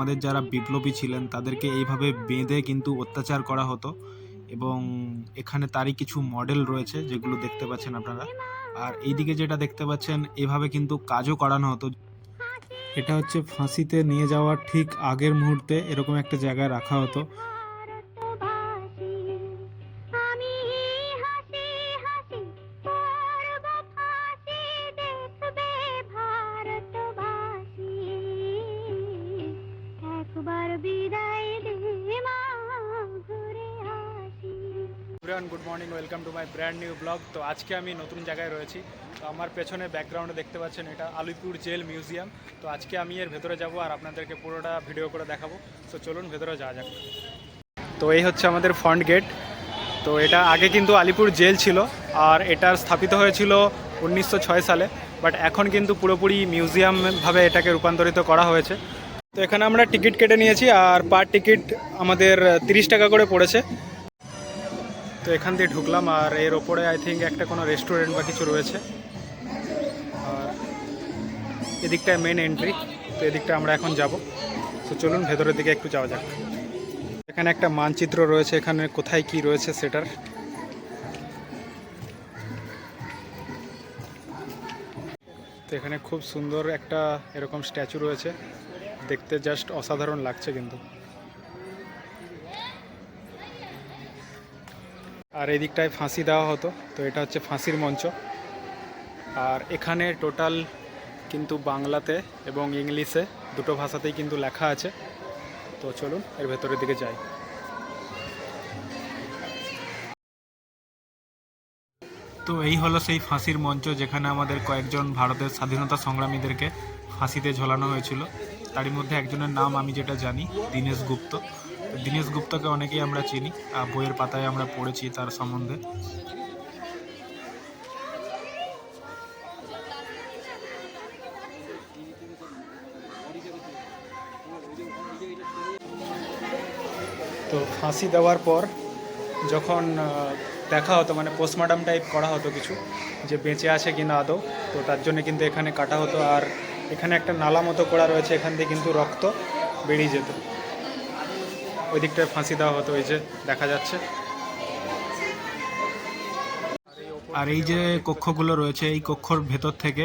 আমাদের যারা বিপ্লবী ছিলেন, তাদেরকে এইভাবে বেঁধে কিন্তু অত্যাচার করা হতো। এবং এখানে তারই কিছু মডেল রয়েছে, যেগুলো দেখতে পাচ্ছেন আপনারা। আর এইদিকে যেটা দেখতে পাচ্ছেন, এভাবে কিন্তু কাজও করানো হতো। এটা হচ্ছে ফাঁসিতে নিয়ে যাওয়ার ঠিক আগের মুহূর্তে এরকম একটা জায়গায় রাখা হতো। Everyone good morning welcome to my brand new blog তো আজকে আমি নতুন জায়গায় রয়েছি। তো আমার পেছনে ব্যাকগ্রাউন্ডে দেখতে পাচ্ছেন এটা আলিপুর জেল মিউজিয়াম তো আজকে আমি এর ভেতরে যাব আর আপনাদেরকে পুরোটা ভিডিও করে দেখাবো। তো চলুন ভেতরে যাওয়া যাক। তো এই হচ্ছে আমাদের ফ্রন্ট গেট তো এটা আগে কিন্তু আলিপুর জেল ছিল আর এটার স্থাপিত হয়েছিল উনিশশো ছয় সালে। বাট এখন কিন্তু পুরোপুরি মিউজিয়ামভাবে এটাকে রূপান্তরিত করা হয়েছে। তো এখানে আমরা টিকিট কেটে নিয়েছি আর পার টিকিট আমাদের তিরিশ টাকা করে পড়েছে। তো এখান দিয়ে ঢুকলাম আর এর ওপরে আই থিঙ্ক একটা কোনো রেস্টুরেন্ট বা কিছু রয়েছে। আর এদিকটায় মেন এন্ট্রি তো এদিকটা আমরা এখন যাব। তো চলুন ভেতরের দিকে একটু যাওয়া যাক। এখানে একটা মানচিত্র রয়েছে, এখানে কোথায় কি রয়েছে সেটার। তো এখানে খুব সুন্দর একটা এরকম স্ট্যাচু রয়েছে। দেখতে জাস্ট অসাধারণ লাগছে কিন্তু। আর এই দিকটায় ফাঁসি দেওয়া হতো, তো এটা হচ্ছে ফাঁসির মঞ্চ। আর এখানে টোটাল কিন্তু বাংলাতে এবং ইংলিশে দুটো ভাষাতেই কিন্তু লেখা আছে। তো চলুন, এর ভেতরের দিকে যাই। তো এই হলো সেই ফাঁসির মঞ্চ, যেখানে আমাদের কয়েকজন ভারতের স্বাধীনতা সংগ্রামীদেরকে ফাঁসিতে ঝোলানো হয়েছিল। তারই মধ্যে একজনের নাম আমি যেটা জানি, দীনেশ গুপ্ত। দীনেশ গুপ্তকে অনেকেই আমরা চিনি বইয়ের পাতায় আমরা পড়েছি তার সম্বন্ধে। তো ফাঁসি দেওয়ার পর যখন দেখা হতো মানে পোস্টমর্টম টাইপ করা হতো কিছু, যে বেঁচে আছে কি না আদৌ, তো তার জন্য কিন্তু এখানে কাটা হতো, আর এখানে একটা নালা মতো করা রয়েছে, এখান দিয়ে কিন্তু রক্ত বেরিয়ে যেত। ওই দিকটায় ফাঁসি দেওয়া হতো ওই যে দেখা যাচ্ছে। আর এই যে কক্ষগুলো রয়েছে এই কক্ষর ভেতর থেকে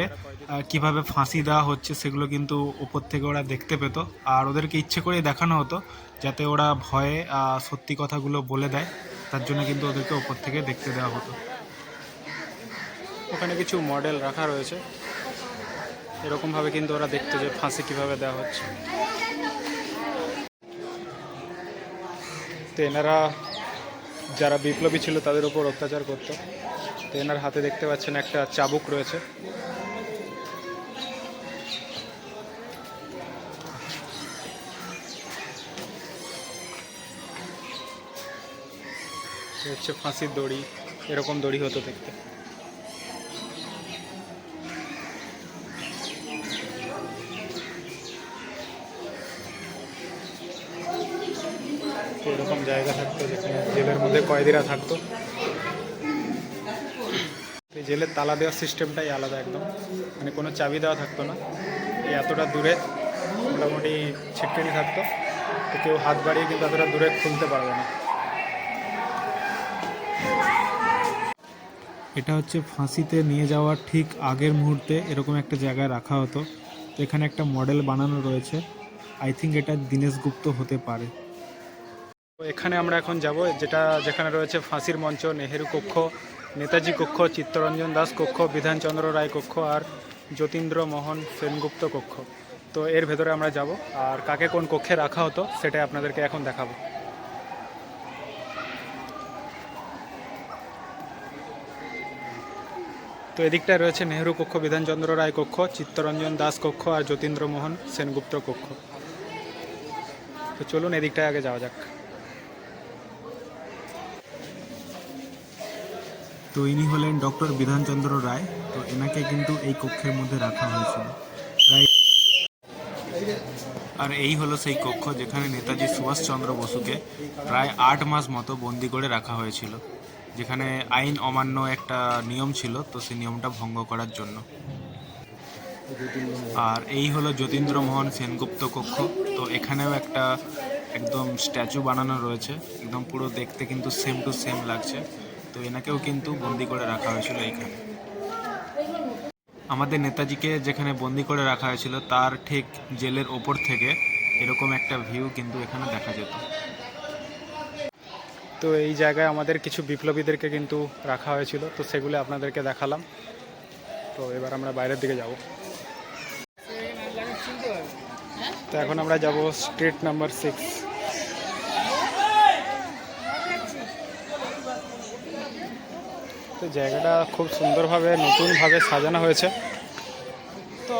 কীভাবে ফাঁসি দেওয়া হচ্ছে সেগুলো কিন্তু উপর থেকে ওরা দেখতে পেত। আর ওদেরকে ইচ্ছে করেই দেখানো হতো যাতে ওরা ভয়ে সত্যি কথাগুলো বলে দেয়। তার জন্য কিন্তু ওদেরকে উপর থেকে দেখতে দেওয়া হতো। ওখানে কিছু মডেল রাখা রয়েছে। এরকমভাবে কিন্তু ওরা দেখতো যে ফাঁসি কীভাবে দেওয়া হচ্ছে। তো এনারা যারা বিপ্লবী ছিল তাদের উপর অত্যাচার করতো। তো এনার হাতে দেখতে পাচ্ছেন একটা চাবুক রয়েছে। হচ্ছে ফাঁসির দড়ি। এরকম দড়ি হতো দেখতে। তো এরকম জায়গা থাকতো যেখানে জেলের মধ্যে কয়েদিরা থাকতো। জেলের তালা দেওয়ার সিস্টেমটাই আলাদা একদম। মানে কোনো চাবি দেওয়া থাকতো না। এতটা দূরে মোটামুটি ছিটকেনি থাকতো। তো কেউ হাত বাড়িয়ে কিন্তু এতটা দূরে খুলতে পারবে না। এটা হচ্ছে ফাঁসিতে নিয়ে যাওয়ার ঠিক আগের মুহূর্তে এরকম একটা জায়গায় রাখা হতো। এখানে একটা মডেল বানানো রয়েছে। আই থিঙ্ক এটা দীনেশ গুপ্ত হতে পারে। এখানে আমরা এখন যাব, যেটা যেখানে রয়েছে ফাঁসির মঞ্চ, নেহেরু কক্ষ, নেতাজি কক্ষ, চিত্তরঞ্জন দাস কক্ষ, বিধানচন্দ্র রায় কক্ষ আর যতীন্দ্র মোহন সেনগুপ্ত কক্ষ। তো এর ভেতরে আমরা যাব, আর কাকে কোন কক্ষে রাখা হতো সেটাই আপনাদেরকে এখন দেখাবো। তো এদিকটায় রয়েছে নেহেরু কক্ষ, বিধানচন্দ্র রায় কক্ষ, চিত্তরঞ্জন দাস কক্ষ আর যতীন্দ্র মোহন সেনগুপ্ত কক্ষ। তো চলুন এদিকটায় আগে যাওয়া যাক। তো ইনি হলেন ডক্টর বিধানচন্দ্র রায়, তো এনাকে কিন্তু এই কক্ষের মধ্যে রাখা হয়েছিল। আর এই হলো সেই কক্ষ যেখানে নেতাজি সুভাষচন্দ্র বসুকে প্রায় আট মাস মতো বন্দি করে রাখা হয়েছিল, যেখানে আইন অমান্য একটা নিয়ম ছিল, তো সেই নিয়মটা ভঙ্গ করার জন্য। আর এই হলো যতীন্দ্রমোহন সেনগুপ্ত কক্ষ, তো এখানেও একটা একদম স্ট্যাচু বানানো রয়েছে, একদম পুরো দেখতে কিন্তু সেম টু সেম লাগছে। তো এনাকেও কিন্তু বন্দি করে রাখা হয়েছিল এখানে আমাদের নেতাজিকে যেখানে বন্দি করে রাখা হয়েছিল, তার ঠিক জেলের ওপর থেকে এরকম একটা ভিউ কিন্তু এখানে দেখা যেত। তো এই জায়গায় আমাদের কিছু বিপ্লবীদেরকে কিন্তু রাখা হয়েছিল, তো সেগুলো আপনাদেরকে দেখালাম। তো এবার আমরা বাইরের দিকে যাব। তো এখন আমরা যাব স্ট্রিট নাম্বার সিক্স তো জায়গাটা খুব সুন্দরভাবে নতুনভাবে সাজানো হয়েছে। তো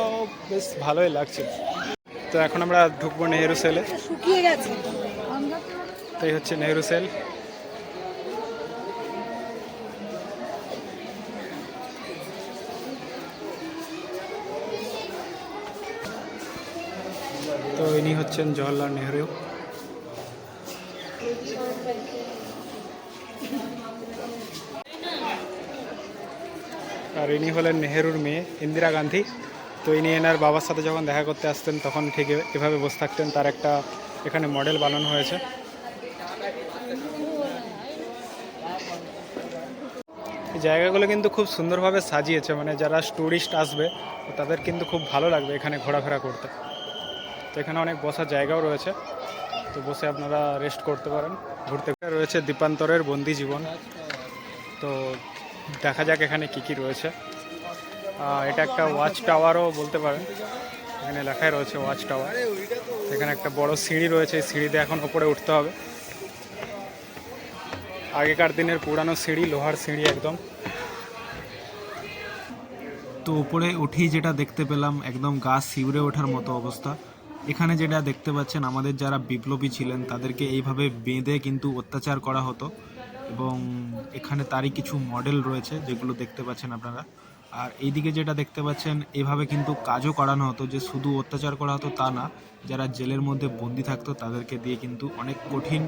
বেশ ভালোই লাগছে। তো এখন আমরা ঢুকবো নেহেরু সেলে। শুকিয়ে গেছে। তো এই হচ্ছে নেহেরু সেল। তো ইনি হচ্ছেন জওয়াহরলাল নেহরু। আর ইনি হলেন নেহেরুর মেয়ে, ইন্দিরা গান্ধী। তো ইনি এনার বাবার সাথে যখন দেখা করতে আসতেন, তখন ঠিক এভাবে বসে থাকতেন। তার একটা এখানে মডেল বানানো হয়েছে। জায়গাগুলো কিন্তু খুব সুন্দরভাবে সাজিয়েছে। মানে যারা ট্যুরিস্ট আসবে, তাদের কিন্তু খুব ভালো লাগবে এখানে ঘোরাফেরা করতে। তো এখানে অনেক বসার জায়গাও রয়েছে। তো বসে আপনারা রেস্ট করতে পারেন। ঘুরতে রয়েছে দীপান্তরের বন্দি জীবন। তো দেখা যাক এখানে কি কি রয়েছে। এটা একটা ওয়াচ টাওয়ারও বলতে পারেন। এখানে লেখাই রয়েছে ওয়াচ টাওয়ার এখানে একটা বড় সিঁড়ি রয়েছে সিঁড়িতে এখন উপরে উঠতে হবে। আগেকার দিনের পুরানো সিঁড়ি, লোহার সিঁড়ি একদম। তো উপরে উঠেই যেটা দেখতে পেলাম, একদম গাছ শিউরে ওঠার মতো অবস্থা। এখানে যেটা দেখতে পাচ্ছেন, আমাদের যারা বিপ্লবী ছিলেন, তাদেরকে এইভাবে বেঁধে কিন্তু অত্যাচার করা হতো। এবং এখানে তারই কিছু মডেল রয়েছে, যেগুলো দেখতে পাচ্ছেন আপনারা। আর এইদিকে যেটা দেখতে পাচ্ছেন, এভাবে কিন্তু কাজও করানো হতো, যে শুধু অত্যাচার করা হতো তা না, যারা জেলের মধ্যে বন্দি থাকতো তাদেরকে দিয়ে কিন্তু অনেক কঠিন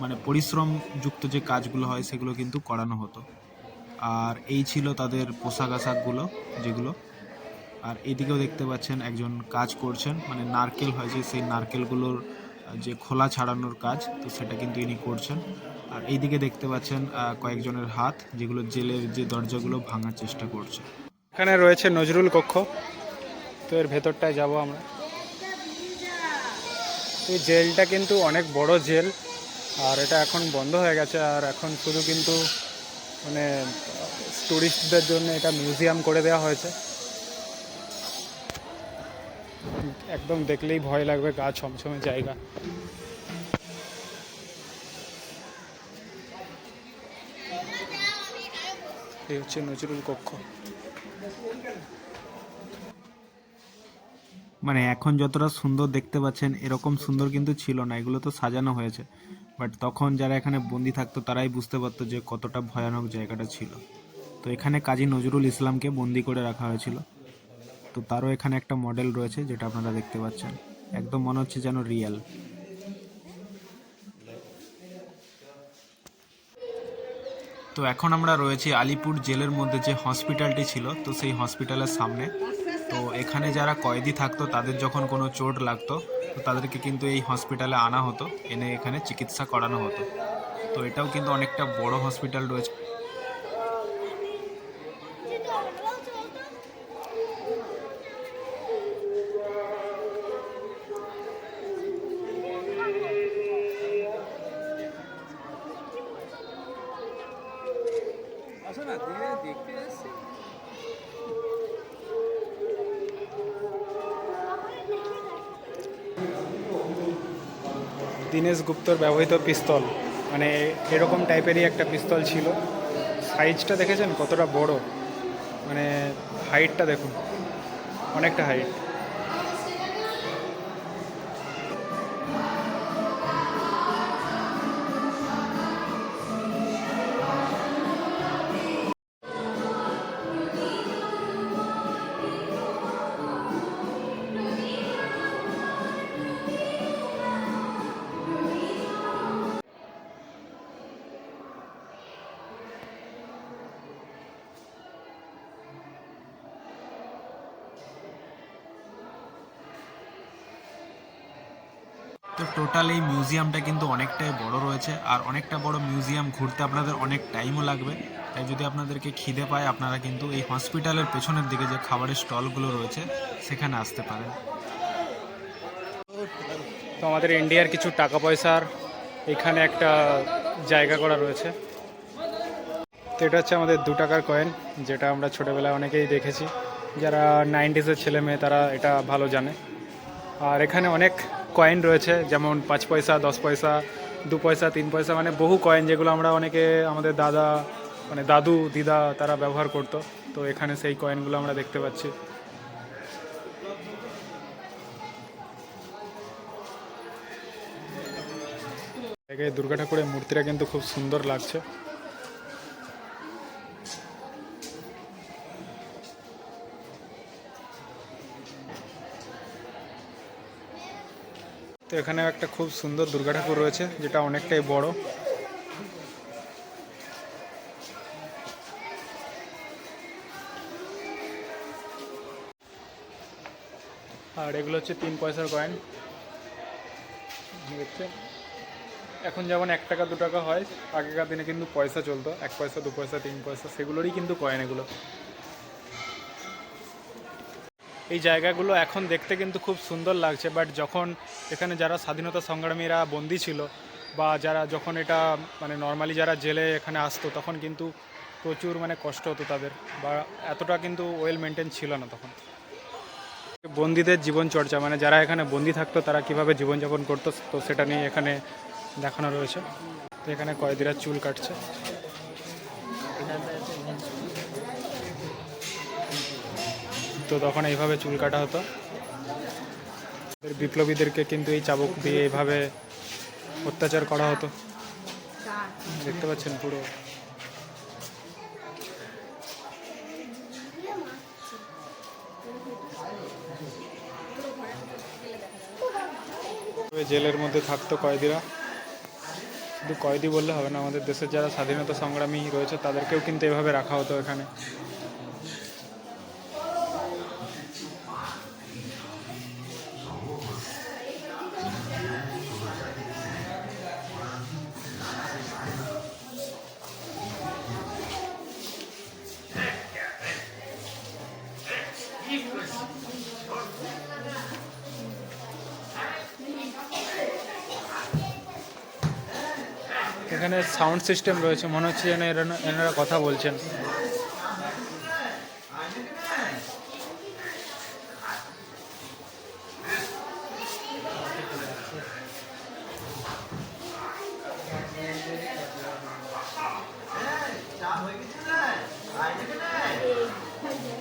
মানে পরিশ্রম যুক্ত যে কাজগুলো হয়, সেগুলো কিন্তু করানো হতো। আর এই ছিল তাদের পোশাক আশাকগুলো, যেগুলো। আর এদিকেও দেখতে পাচ্ছেন, একজন কাজ করছেন মানে নারকেল হয় যে, সেই নারকেলগুলোর যে খোলা ছাড়ানোর কাজ, তো সেটা কিন্তু ইনি করছেন। আর এইদিকে দেখতে পাচ্ছেন কয়েকজনের হাত, যেগুলো জেলের যে দরজাগুলো ভাঙার চেষ্টা করছে। এখানে রয়েছে নজরুল কক্ষ। তো এর ভেতরটায় যাব আমরা। এই জেলটা কিন্তু অনেক বড় জেল, আর এটা এখন বন্ধ হয়ে গেছে, আর এখন শুধু কিন্তু মানে টুরিস্টদের জন্য এটা মিউজিয়াম করে দেওয়া হয়েছে। একদম দেখলেই ভয় লাগবে, গা ছমছমে জায়গা। এই হচ্ছে নজরুল কক্ষ। মানে এখন যতটা সুন্দর দেখতে পাচ্ছেন, এরকম সুন্দর কিন্তু ছিল না, এগুলো তো সাজানো হয়েছে। বাট তখন যারা এখানে বন্দি থাকতো, তারাই বুঝতে পারতো যে কতটা ভয়ানক জায়গাটা ছিল। তো এখানে কাজী নজরুল ইসলামকে বন্দি করে রাখা হয়েছিল। তো তারও এখানে একটা মডেল রয়েছে যেটা আপনারা দেখতে পাচ্ছেন। একদম মনে হচ্ছে যেন রিয়েল তো এখন আমরা রয়েছি আলিপুর জেলের মধ্যে যে হসপিটালটি ছিল, তো সেই হসপিটালের সামনে। তো এখানে যারা কয়েদি থাকতো, তাদের যখন কোনো চোট লাগতো, তো তাদেরকে কিন্তু এই হসপিটালে আনা হতো। এনে এখানে চিকিৎসা করানো হতো। তো এটাও কিন্তু অনেকটা বড় হসপিটাল রয়েছে। দীনেশ গুপ্তর ব্যবহৃত পিস্তল। মানে এরকম টাইপেরই একটা পিস্তল ছিল। সাইজটা দেখেছেন? কতটা বড়? মানে হাইটটা দেখুন। অনেকটা হাইট টোটাল এই মিউজিয়ামটা কিন্তু অনেকটাই বড় রয়েছে আর অনেকটা বড় মিউজিয়াম ঘুরতে আপনাদের অনেক টাইমও লাগবে। তাই যদি আপনাদেরকে খিদে পায়, আপনারা কিন্তু এই হসপিটালের পেছনের দিকে যে খাবারের স্টলগুলো রয়েছে, সেখানে আসতে পারেন। তো আমাদের ইন্ডিয়ার কিছু টাকা পয়সার এখানে একটা জায়গা করা রয়েছে। তো এটা হচ্ছে আমাদের দু টাকার কয়েন যেটা আমরা ছোটোবেলায় অনেকেই দেখেছি। যারা নাইনটিসের ছেলে মেয়ে, তারা এটা ভালো জানে। আর এখানে অনেক কয়েন রয়েছে, যেমন পাঁচ পয়সা, দশ পয়সা, দু পয়সা, তিন পয়সা মানে বহু কয়েন যেগুলো আমরা অনেকে আমাদের দাদা মানে দাদু, দিদা তারা ব্যবহার করতো। তো এখানে সেই কয়েনগুলো আমরা দেখতে পাচ্ছি। দুর্গা ঠাকুরের মূর্তিটা কিন্তু খুব সুন্দর লাগছে। তো এখানে একটা খুব সুন্দর দুর্গা ঠাকুর রয়েছে, যেটা অনেকটাই বড়। আর এগুলো হচ্ছে তিন পয়সার কয়েন। এখন যেমন এক টাকা, দু টাকা হয়, আগেকার দিনে কিন্তু পয়সা চলতো, এক পয়সা, দু পয়সা, তিন পয়সা, সেগুলোরই কিন্তু কয়েন এগুলো। এই জায়গাগুলো এখন দেখতে কিন্তু খুব সুন্দর লাগছে বাট যখন এখানে যারা স্বাধীনতা সংগ্রামীরা বন্দী ছিল বা যারা যখন এটা মানে নর্মালি যারা জেলে এখানে আসতো, তখন কিন্তু প্রচুর মানে কষ্ট হতো তাদের বা এতটা কিন্তু ওয়েল মেনটেন ছিল না তখন। বন্দীদের জীবন চর্চা মানে যারা এখানে বন্দি থাকতো তারা কীভাবে জীবনযাপন করতো, তো সেটা নিয়ে এখানে দেখানো রয়েছে। তো এখানে কয়েদিরা চুল কাটছে। তো তখন এইভাবে চুল কাটা হতো। বিপ্লবীদেরকে কিন্তু এই চাবুক দিয়ে এইভাবে অত্যাচার করা হতো। দেখতে পাচ্ছেন পুরো। জেলের মধ্যে থাকতো কয়েদিরা। শুধু কয়েদি বললে হবে না, আমাদের দেশের যারা স্বাধীনতা সংগ্রামী রয়েছে, তাদেরকেও কিন্তু এভাবে রাখা হতো এখানে। এখানে সাউন্ড সিস্টেম রয়েছে। মনে হচ্ছে যেন এনারা কথা বলছেন।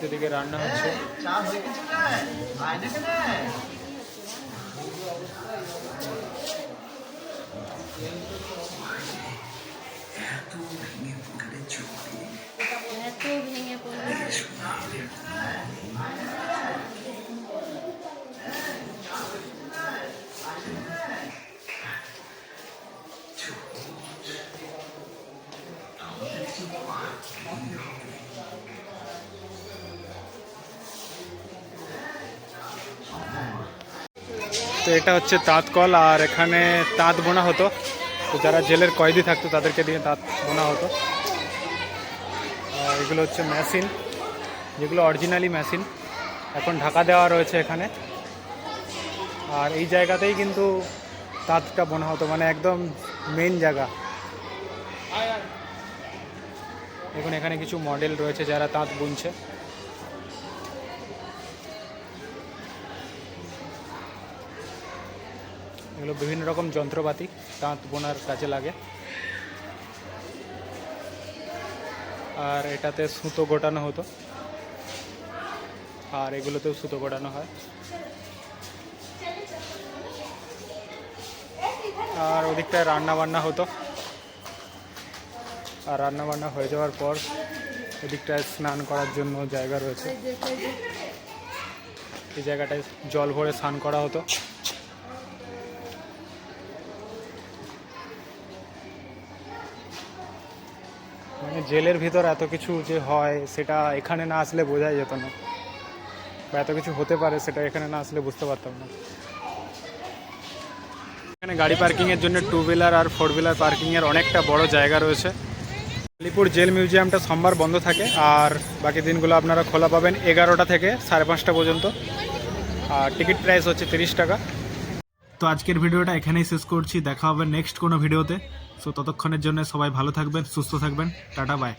এদিকে রান্না হচ্ছে। তো এটা হচ্ছে তাঁত কল আর এখানে তাঁত বোনা হতো। তো যারা জেলের কয়েদি থাকতো, তাদেরকে দিয়ে তাঁত বোনা হতো। এগুলো হচ্ছে মেশিন, যেগুলো অরিজিনালি মেশিন। এখন ঢাকা দেওয়া রয়েছে এখানে। আর এই জায়গাতেই কিন্তু তাঁতটা বোনা হতো মানে একদম মেন জায়গা। দেখুন, এখানে কিছু মডেল রয়েছে যারা তাঁত বুনছে। এগুলো বিভিন্ন রকম যন্ত্রপাতি তাঁত বোনার কাজে লাগে। আর এটাতে সুতো গোটানো হতো। আর এগুলোতেও সুতো গোটানো হয়। আর ওদিকটায় রান্না বান্না হতো। আর রান্না বান্না হয়ে যাওয়ার পর এদিকটায় স্নান করার জন্য জায়গা রয়েছে। এই জায়গাটায় জল ভরে স্নান করা হতো। জেলের ভিতর এত কিছু যে হয়, সেটা এখানে না আসলে বোঝাই যেত না। বা এত কিছু হতে পারে, সেটা এখানে না আসলে বুঝতে পারতাম না। এখানে গাড়ি পার্কিংয়ের জন্য টু হুইলার আর ফোর হুইলার পার্কিংয়ের অনেকটা বড় জায়গা রয়েছে। আলিপুর জেল মিউজিয়ামটা সোমবার বন্ধ থাকে, আর বাকি দিনগুলো আপনারা খোলা পাবেন এগারোটা থেকে সাড়ে পাঁচটা পর্যন্ত। আর টিকিট প্রাইস হচ্ছে তিরিশ টাকা। তো আজকের ভিডিওটা এখানেই শেষ করছি, দেখা হবে নেক্সট কোনো ভিডিওতে সো ততক্ষণের জন্য সবাই ভালো থাকবেন সুস্থ থাকবেন। Tata bye